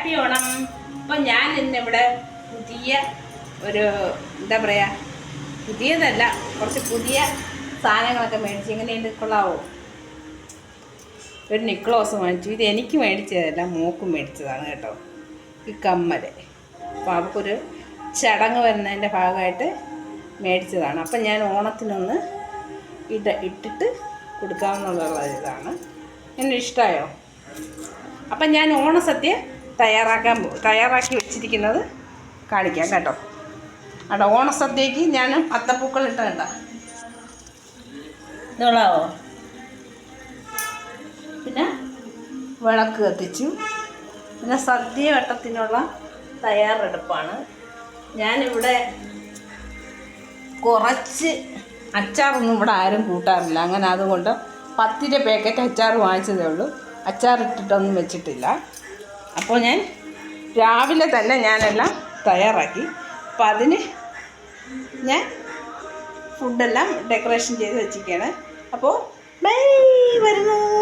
Happy Onam അപ്പം ഞാൻ ഇന്നിവിടെ പുതിയ ഒരു എന്താ പറയുക പുതിയതല്ല കുറച്ച് പുതിയ സാധനങ്ങളൊക്കെ മേടിച്ചു എങ്ങനെയുണ്ട് കൊള്ളാവോ? ഒരു നിക്ലോസ് മേടിച്ചു ഇത് എനിക്ക് മേടിച്ചതല്ല മോക്കും മേടിച്ചതാണ് കേട്ടോ. ഈ കമ്മൽ അപ്പോൾ അവർക്കൊരു ചടങ്ങ് വരുന്നതിന്റെ ഭാഗമായിട്ട് മേടിച്ചതാണ്. അപ്പം ഞാൻ ഓണത്തിനൊന്ന് ഇട ഇട്ടിട്ട് കൊടുക്കാമെന്നുള്ള ഇതാണ്. എന്നെ ഇഷ്ടമായോ അപ്പം ഞാൻ ഓണസദ്യ തയ്യാറാക്കാൻ തയ്യാറാക്കി വെച്ചിരിക്കുന്നത് കാണിക്കാം കേട്ടോ. അവിടെ ഓണസദ്യക്ക് ഞാൻ അത്തപ്പൂക്കൾ ഇട്ട കണ്ട. ഇതോളാവോ? പിന്നെ വിളക്ക് കത്തിച്ചു. പിന്നെ സദ്യ വട്ടത്തിനുള്ള തയ്യാറെടുപ്പാണ്. ഞാനിവിടെ കുറച്ച് അച്ചാറൊന്നും ഇവിടെ ആരും കൂട്ടാറില്ല. അങ്ങനെ അതുകൊണ്ട് പത്തിന്റെ പാക്കറ്റ് അച്ചാർ വാങ്ങിച്ചതേ ഉള്ളൂ. അച്ചാർ ഇട്ടിട്ടൊന്നും വെച്ചിട്ടില്ല. അപ്പോൾ ഞാൻ രാവിലെ തന്നെ ഞാനെല്ലാം തയ്യാറാക്കി. അപ്പം അതിന് ഞാൻ ഫുഡെല്ലാം ഡെക്കറേഷൻ ചെയ്ത് വെച്ചിരിക്കുകയാണ്. അപ്പോൾ